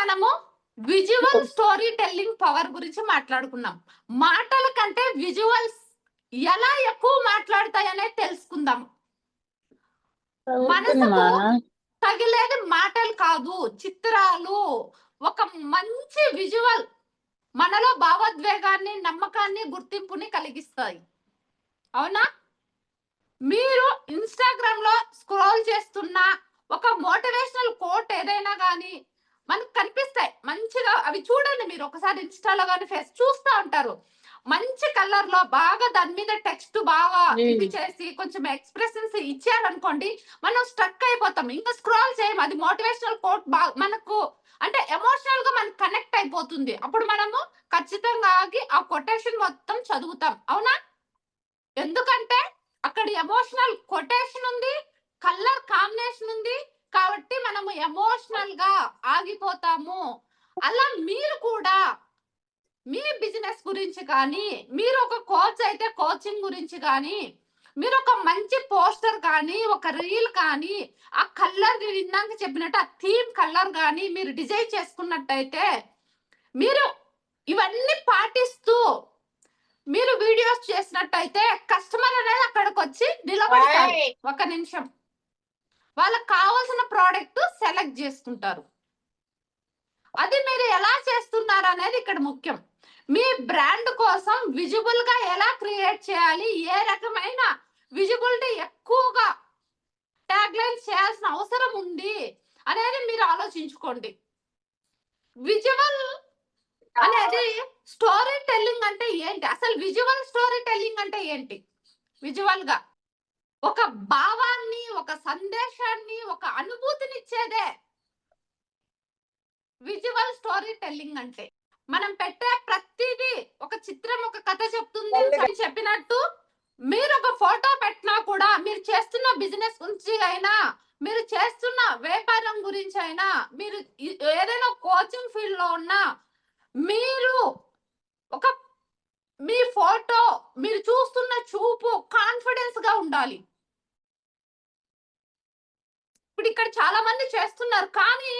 మనము visual story telling power గురించి మాట్లాడుకున్నాం. మాటల కంటే విజువల్స్ ఎలా ఎక్కువ మాట్లాడతాయనేది తెలుసుకుందాం. చదువుతున్నమా తగిలేది మాటలు కాదు చిత్రాలు. ఒక మంచి విజువల్ మనలో భావోద్వేగాన్ని నమ్మకాన్ని గుర్తింపుని కలిగిస్తాయి. అవునా? మీరు ఇన్స్టాగ్రామ్లో స్క్రోల్ చేస్తున్న ఒక మోటివేషనల్ కోట్ ఏదైనా కానీ మనకు కనిపిస్తాయి. మంచిగా అవి చూడండి మీరు. ఒకసారి ఇన్స్టాలో కానీ ఫేస్ చూస్తూ ఉంటారు. మంచి కలర్లో బాగా దాని మీద టెక్స్ట్ బాగా ఇది చేసి కొంచెం ఎక్స్ప్రెషన్స్ ఇచ్చారనుకోండి మనం స్ట్రక్ అయిపోతాం. ఇంకా స్క్రోల్ చేయం అది మోటివేషనల్ కోట్ బాగా మనకు అంటే ఎమోషనల్గా మనకు కనెక్ట్ అయిపోతుంది. అప్పుడు మనము ఖచ్చితంగా ఆగి ఆ కొటేషన్ మొత్తం చదువుతాం. అవునా? ఎందుకంటే అక్కడ ఎమోషనల్ కొటేషన్ ఉంది కలర్ కాంబినేషన్ ఉంది కాబట్టి మనము ఎమోషనల్గా ఆగిపోతాము. అలా మీరు కూడా మీ బిజినెస్ గురించి కానీ మీరు ఒక కోచ్ అయితే కోచింగ్ గురించి కానీ మీరు ఒక మంచి పోస్టర్ కానీ ఒక రీల్ కానీ ఆ కలర్ ఇందాక చెప్పినట్టు ఆ థీమ్ కలర్ కానీ మీరు డిజైన్ చేసుకున్నట్టయితే మీరు ఇవన్నీ పాటిస్తూ మీరు వీడియోస్ చేసినట్టయితే కస్టమర్ అనేది అక్కడికి వచ్చి నిలబడతారు ఒక నిమిషం. వాళ్ళకి కావాల్సిన ప్రోడక్ట్ సెలెక్ట్ చేసుకుంటారు. అది మీరు ఎలా చేస్తున్నారు అనేది ఇక్కడ ముఖ్యం. మీ బ్రాండ్ కోసం విజిబుల్గా ఎలా క్రియేట్ చేయాలి? ఏ రకమైన విజిబిలిటీ ఎక్కువగా ట్యాగ్ లైన్ చేయాల్సిన అవసరం ఉంది అనేది మీరు ఆలోచించుకోండి. విజువల్ అనేది స్టోరీ టెల్లింగ్ అంటే ఏంటి? అసలు విజువల్ స్టోరీ టెల్లింగ్ అంటే ఏంటి? విజువల్గా. ఒక భావాన్ని ఒక సందేశాన్ని ఒక అనుభూతిని ఇచ్చేదే విజువల్ స్టోరీ టెల్లింగ్ అంటే. మనం పెట్టే ప్రతిదీ ఒక చిత్రం ఒక కథ చెప్తుంది అని చెప్పినట్టు మీరు ఒక ఫోటో పెట్టినా కూడా మీరు చేస్తున్న బిజినెస్ గురించి అయినా మీరు చేస్తున్న వ్యాపారం గురించి అయినా మీరు ఏదైనా కోచింగ్ ఫీల్డ్లో ఉన్నా మీరు ఒక మీ ఫోటో మీరు చూస్తున్న చూపు కాన్ఫిడెన్స్గా ఉండాలి. ఇప్పుడు ఇక్కడ చాలా మంది చేస్తున్నారు కానీ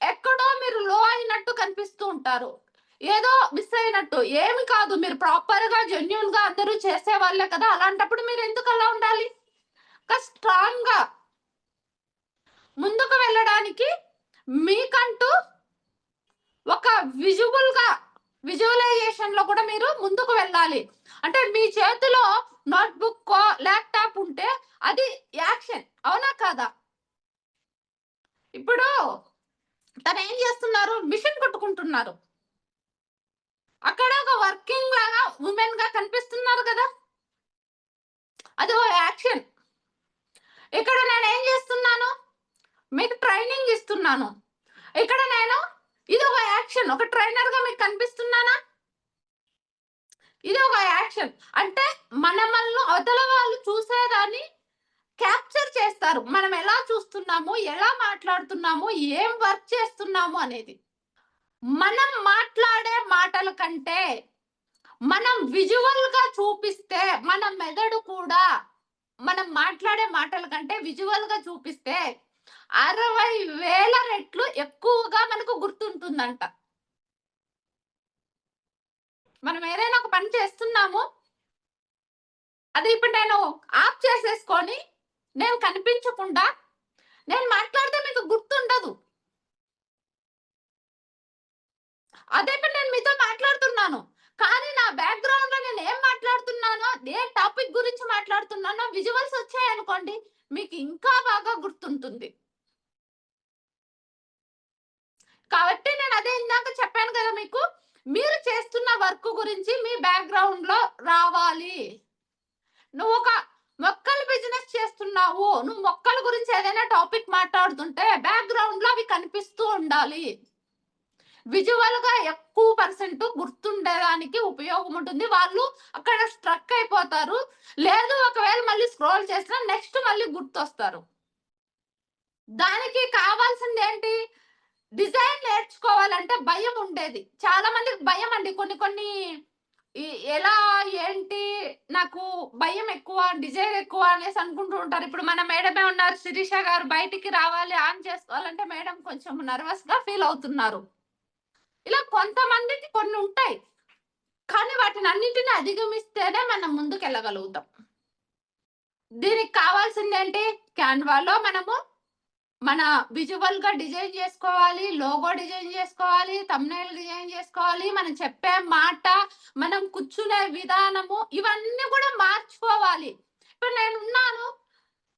ఎక్కడో మీరు లో అయినట్టు కనిపిస్తూ ఉంటారు. ఏదో మిస్ అయినట్టు. ఏమి కాదు మీరు ప్రాపర్గా జెన్యున్గా అందరూ చేసే వాళ్ళే కదా. అలాంటప్పుడు మీరు ఎందుకు అలా ఉండాలి? స్ట్రాంగ్గా ముందుకు వెళ్ళడానికి మీకంటూ ఒక విజువల్గా విజువలైజేషన్లో కూడా మీరు ముందుకు వెళ్ళాలి. అంటే మీ చేతిలో నోట్బుక్ ల్యాప్టాప్ ఉంటే అది యాక్షన్ అవునా కాదా ఇప్పుడు తను ఏం చేస్తున్నారు మిషన్ కొట్టుకుంటున్నారు అక్కడ ఒక వర్కింగ్ లాగా ఉమెన్గా కనిపిస్తున్నారు కదా అది ఓ యాక్షన్ ఇక్కడ నేను ఏం చేస్తున్నాను? మీకు ట్రైనింగ్ ఇస్తున్నాను. ఇక్కడ నేను ఇది ఒక యాక్షన్ ఒక ట్రైనర్గా మీకు కనిపిస్తున్నానా? ఇది ఒక యాక్షన్ అంటే మనమల్ని అవతల వాళ్ళు చూసేదాన్ని క్యాప్చర్ చేస్తారు. మనం ఎలా చూస్తున్నాము? ఎలా మాట్లాడుతున్నాము? ఏం వర్క్ చేస్తున్నాము అనేది. మనం మాట్లాడే మాటల కంటే మనం విజువల్గా చూపిస్తే మన మెదడు కూడా మనం మాట్లాడే మాటల కంటే విజువల్గా చూపిస్తే అరవై వేల రెట్లు ఎక్కువగా మనకు గుర్తుంటుందంట. మనం ఏదైనా ఒక పని చేస్తున్నాము అది ఇప్పుడు నేను ఆఫ్ చేసేసుకొని నేను కనిపించకుండా నేను మాట్లాడితే మీకు గుర్తుండదు. అదే ఇప్పుడు నేను మీతో మాట్లాడుతున్నాను కానీ నా బ్యాక్గ్రౌండ్లో నేను ఏం మాట్లాడుతున్నానో ఏ టాపిక్ మాట్లాడుతున్నానో విజువల్స్ వచ్చాయనుకోండి మీకు ఇంకా బాగా గుర్తుంటుంది. కాబట్టి నేను అదే ఇందాక చెప్పాను కదా మీకు మీరు చేస్తున్న వర్క్ గురించి మీ బ్యాక్గ్రౌండ్లో రావాలి. నువ్వు ఒక మొక్కల బిజినెస్ చేస్తున్నావు నువ్వు మొక్కల గురించి ఏదైనా టాపిక్ మాట్లాడుతుంటే బ్యాక్గ్రౌండ్లో అవి కనిపిస్తూ ఉండాలి. విజువల్గా ఎక్కువ పర్సెంట్ గుర్తుండడానికి ఉపయోగం ఉంటుంది. వాళ్ళు అక్కడ స్ట్రక్ అయిపోతారు. లేదు ఒకవేళ మళ్ళీ స్క్రోల్ చేసినా నెక్స్ట్ మళ్ళీ గుర్తొస్తారు. దానికి కావాల్సింది ఏంటి డిజైన్ నేర్చుకోవాలంటే భయం ఉండేది. చాలా మందికి భయం అండి. కొన్ని కొన్ని ఎలా ఏంటి నాకు భయం ఎక్కువ డిజైర్ ఎక్కువ అనేసి అనుకుంటూ ఉంటారు. ఇప్పుడు మన మేడమే ఉన్నారు. శిరీష గారు బయటికి రావాలి ఆన్ చేసుకోవాలంటే మేడం కొంచెం నర్వస్గా ఫీల్ అవుతున్నారు. ఇలా కొంతమందికి కొన్ని ఉంటాయి. కానీ వాటిని అన్నిటిని అధిగమిస్తేనే మనం ముందుకు వెళ్ళగలుగుతాం. దీనికి కావాల్సింది ఏంటి? క్యాన్వాలో మనము మన విజువల్గా డిజైన్ చేసుకోవాలి లోగో డిజైన్ చేసుకోవాలి తమ్నైల్ డిజైన్ చేసుకోవాలి మనం చెప్పే మాట మనం కూర్చునే విధానము ఇవన్నీ కూడా మార్చుకోవాలి. ఇప్పుడు నేను ఉన్నాను.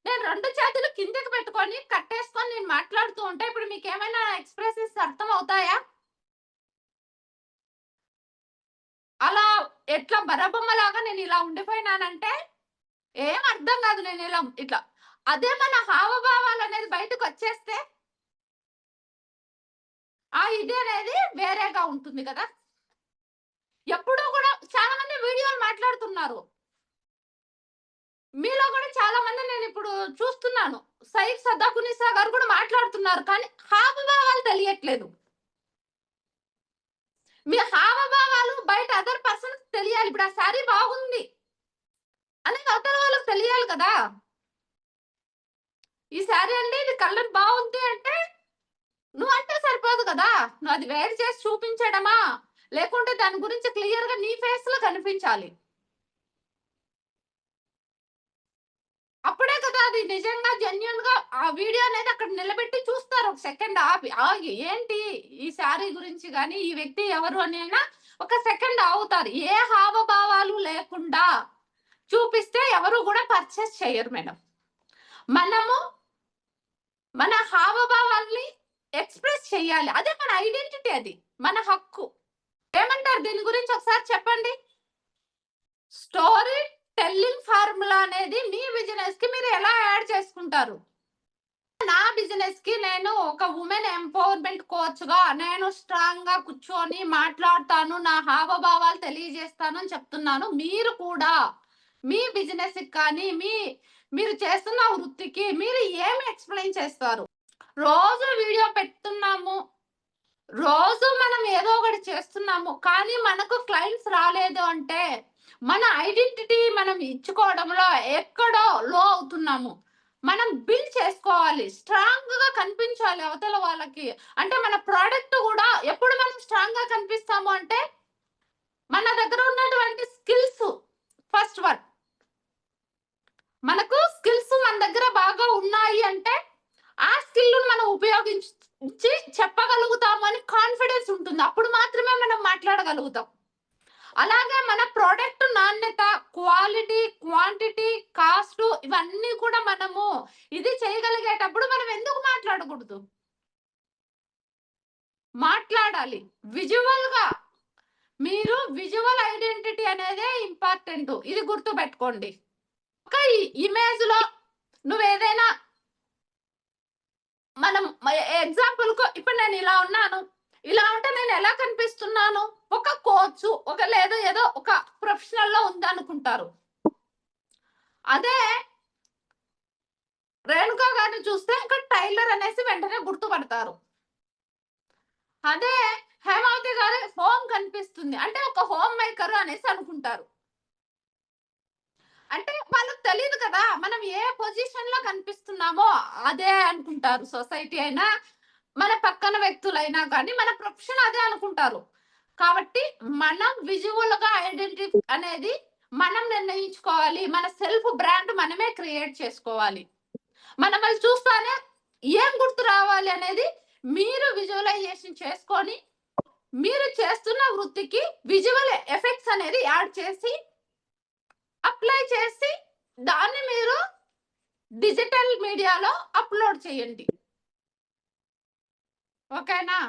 నేను రెండు చేతులు కిందకి పెట్టుకొని కట్టేసుకొని నేను మాట్లాడుతూ ఉంటే ఇప్పుడు మీకు ఏమైనా ఎక్స్ప్రెషన్స్ అర్థం అవుతాయా ఎట్లా బరబొమ్మలాగా నేను ఇలా ఉండిపోయినానంటే ఏం అర్థం కాదు నేను ఇలా ఇట్లా. అదే మన హావభావాలు అనేది బయటకు వచ్చేస్తే ఆ ఇది అనేది వేరేగా ఉంటుంది కదా. ఎప్పుడూ కూడా చాలా మంది వీడియోలు మాట్లాడుతున్నారు. మీలో కూడా చాలా మంది నేను ఇప్పుడు చూస్తున్నాను. సైఫ్ సదాకునిసా గారు కూడా మాట్లాడుతున్నారు కానీ హావభావాలు తెలియట్లేదు. మీ హావభావాలు బయట అదర్ పర్సన్ తెలియాలి. ఇప్పుడు ఆ శారీ బాగుంది అనేది అవతల వాళ్ళకి తెలియాలి కదా. ఈ శారీ అండి ఇది కలర్ బాగుంది అంటే నువ్వు అంటే సరిపోదు కదా. నువ్వు అది వేరు చేసి చూపించడమా? లేకుంటే దాని గురించి క్లియర్గా నీ ఫేస్లో కనిపించాలి అప్పుడే కదా అది నిజంగా జెన్యున్గా ఆ వీడియో అనేది అక్కడ నిలబెట్టి చూస్తారు ఒక సెకండ్ ఆపి. ఆగి ఏంటి ఈ శారీ గురించి కానీ ఈ వ్యక్తి ఎవరు అనేనా ఒక సెకండ్ ఆగుతారు. ఏ హావభావాలు లేకుండా చూపిస్తే ఎవరు కూడా పర్చేస్ చేయరు మేడం. మనము మన హావభావాల్ని ఎక్స్ప్రెస్ చేయాలి. అదే మన ఐడెంటిటీ అది మన హక్కు. ఏమంటారు దీని గురించి ఒకసారి చెప్పండి? స్టోరీ టెల్లింగ్ ఫార్ములా అనేది మీ బిజినెస్కి మీరు ఎలా యాడ్ చేసుకుంటారు? నా బిజినెస్కి నేను ఒక ఉమెన్ ఎంపవర్మెంట్ కోచ్గా నేను స్ట్రాంగ్గా కూర్చొని మాట్లాడతాను నా హావభావాలు తెలియజేస్తాను అని చెప్తున్నాను. మీరు కూడా మీ బిజినెస్ కానీ మీ మీరు చేస్తున్న వృత్తికి మీరు ఏమి ఎక్స్ప్లెయిన్ చేస్తారు? రోజు వీడియో పెడుతున్నాము. రోజు మనం ఏదో ఒకటి చేస్తున్నాము. కానీ మనకు క్లయింట్స్ రాలేదు అంటే మన ఐడెంటిటీ మనం ఇచ్చుకోవడంలో ఎక్కడో లో అవుతున్నాము. మనం బిల్డ్ చేసుకోవాలి. స్ట్రాంగ్గా కనిపించాలి అవతల వాళ్ళకి. అంటే మన ప్రోడక్ట్ కూడా ఎప్పుడు మనం స్ట్రాంగ్గా కనిపిస్తాము అంటే మన దగ్గర ఉన్నటువంటి స్కిల్స్ ఫస్ట్ వన్ మనకు స్కిల్స్ మన దగ్గర బాగా ఉన్నాయి అంటే ఆ స్కిల్ మనం ఉపయోగించి చెప్పగలుగుతాము అని కాన్ఫిడెన్స్ ఉంటుంది అప్పుడు మాత్రమే మనం మాట్లాడగలుగుతాం అలాగే మన ప్రోడక్ట్ నాణ్యత క్వాలిటీ క్వాంటిటీ కాస్ట్ ఇవన్నీ కూడా మనము ఇది చేయగలిగేటప్పుడు మనం ఎందుకు మాట్లాడకూడదు? మాట్లాడాలి. విజువల్గా మీరు విజువల్ ఐడెంటిటీ అనేదే ఇంపార్టెంట్ ఇది గుర్తు పెట్టుకోండి ఒక ఇమేజ్లో నువ్వు ఏదైనా మనం ఎగ్జాంపుల్ ఇప్పుడు నేను ఇలా ఉన్నాను. ఇలా ఉంటే నేను ఎలా కనిపిస్తున్నాను? ఒక కోచ్ ఒక లేదా ఏదో ఒక ప్రొఫెషనల్లో ఉందనుకుంటారు అదే రేణుకా గారిని చూస్తే ఒక టైలర్ అనేసి వెంటనే గుర్తుపడతారు. అదే హేమావతి గారి హోమ్ కనిపిస్తుంది. అంటే ఒక హోమ్ మేకర్ అనేసి అనుకుంటారు. అంటే వాళ్ళకి తెలియదు కదా మనం ఏ పొజిషన్లో కనిపిస్తున్నామో అదే అనుకుంటారు. సొసైటీ అయినా మన పక్కన వ్యక్తులైనా కానీ మన ప్రొఫెషన్ అదే అనుకుంటారు. కాబట్టి మనం విజువల్గా ఐడెంటిఫై అనేది మనం నిర్ణయించుకోవాలి. మన సెల్ఫ్ బ్రాండ్ మనమే క్రియేట్ చేసుకోవాలి. మనం చూస్తానే ఏం గుర్తు రావాలి అనేది మీరు విజువలైజేషన్ చేసుకొని మీరు చేస్తున్న వృత్తికి విజువల్ ఎఫెక్ట్స్ అనేది యాడ్ చేసి అప్లై చేసి దాన్ని మీరు డిజిటల్ మీడియాలో అప్లోడ్ చేయండి. ఓకేనా?